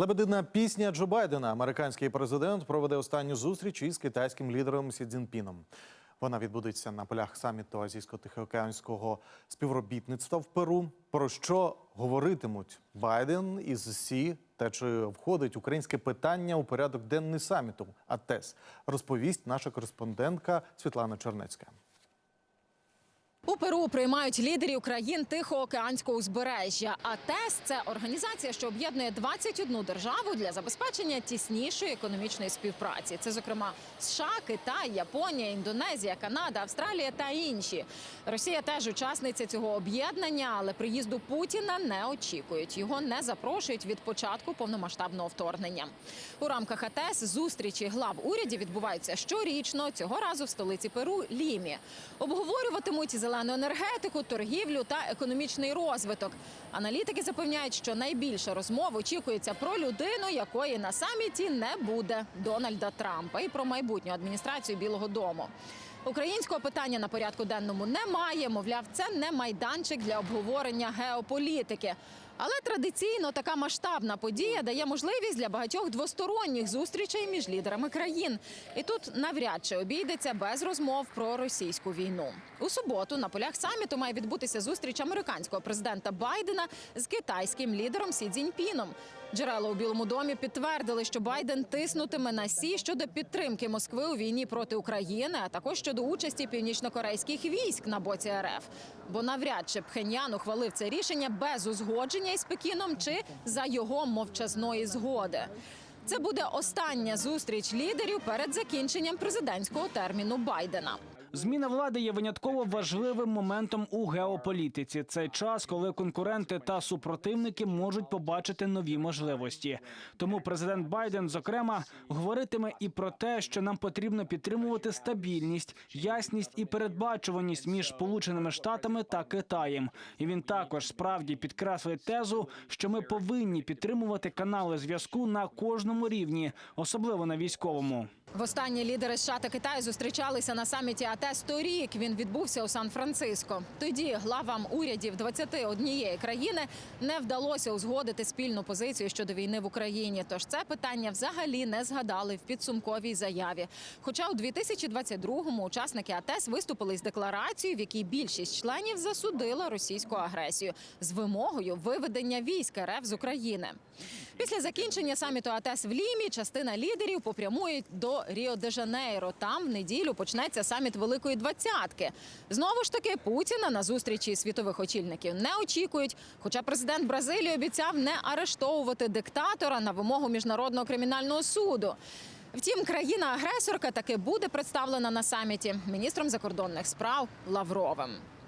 Лебедина пісня Джо Байдена. Американський президент проведе останню зустріч із китайським лідером Сі Цзіньпіном. Вона відбудеться на полях саміту азійсько-тихоокеанського співробітництва в Перу. Про що говоритимуть Байден із Сі та чи входить українське питання у порядок денний саміту? АТЕС розповість наша кореспондентка Світлана Чернецька. У Перу приймають лідерів країн Тихоокеанського узбережжя. АТЕС – це організація, що об'єднує 21 державу для забезпечення тіснішої економічної співпраці. Це, зокрема, США, Китай, Японія, Індонезія, Канада, Австралія та інші. Росія теж учасниця цього об'єднання, але приїзду Путіна не очікують. Його не запрошують від початку повномасштабного вторгнення. У рамках АТЕС зустрічі глав урядів відбуваються щорічно. Цього разу в столиці Перу Лімі. Обговорюватимуть зелену енергетику, торгівлю та економічний розвиток. Аналітики запевняють, що найбільше розмов очікується про людину, якої на саміті не буде Дональда Трампа, і про майбутню адміністрацію Білого Дому. Українського питання на порядку денному немає. Мовляв, це не майданчик для обговорення геополітики. Але традиційно така масштабна подія дає можливість для багатьох двосторонніх зустрічей між лідерами країн. І тут навряд чи обійдеться без розмов про російську війну. У суботу на полях саміту має відбутися зустріч американського президента Байдена з китайським лідером Сі Цзіньпіном. Джерела у Білому домі підтвердили, що Байден тиснутиме на Сі щодо підтримки Москви у війні проти України, а також щодо участі північнокорейських військ на боці РФ. Бо навряд чи Пхеньян ухвалив це рішення без узгодження із Пекіном чи за його мовчазної згоди. Це буде остання зустріч лідерів перед закінченням президентського терміну Байдена. Зміна влади є винятково важливим моментом у геополітиці. Це час, коли конкуренти та супротивники можуть побачити нові можливості. Тому президент Байден, зокрема, говоритиме і про те, що нам потрібно підтримувати стабільність, ясність і передбачуваність між Сполученими Штатами та Китаєм. І він також справді підкреслить тезу, що ми повинні підтримувати канали зв'язку на кожному рівні, особливо на військовому. Востаннє лідери США та Китаю зустрічалися на саміті АТЕС торік. Він відбувся у Сан-Франциско. Тоді главам урядів 21 країни не вдалося узгодити спільну позицію щодо війни в Україні. Тож це питання взагалі не згадали в підсумковій заяві. Хоча у 2022-му учасники АТЕС виступили з декларацією, в якій більшість членів засудила російську агресію з вимогою виведення військ РФ з України. Після закінчення саміту АТЕС в Лімі частина лідерів попрямують до Ріо-де-Жанейро. Там в неділю почнеться саміт Великої Двадцятки. Знову ж таки, Путіна на зустрічі світових очільників не очікують. Хоча президент Бразилії обіцяв не арештовувати диктатора на вимогу міжнародного кримінального суду. Втім, країна-агресорка таки буде представлена на саміті міністром закордонних справ Лавровим.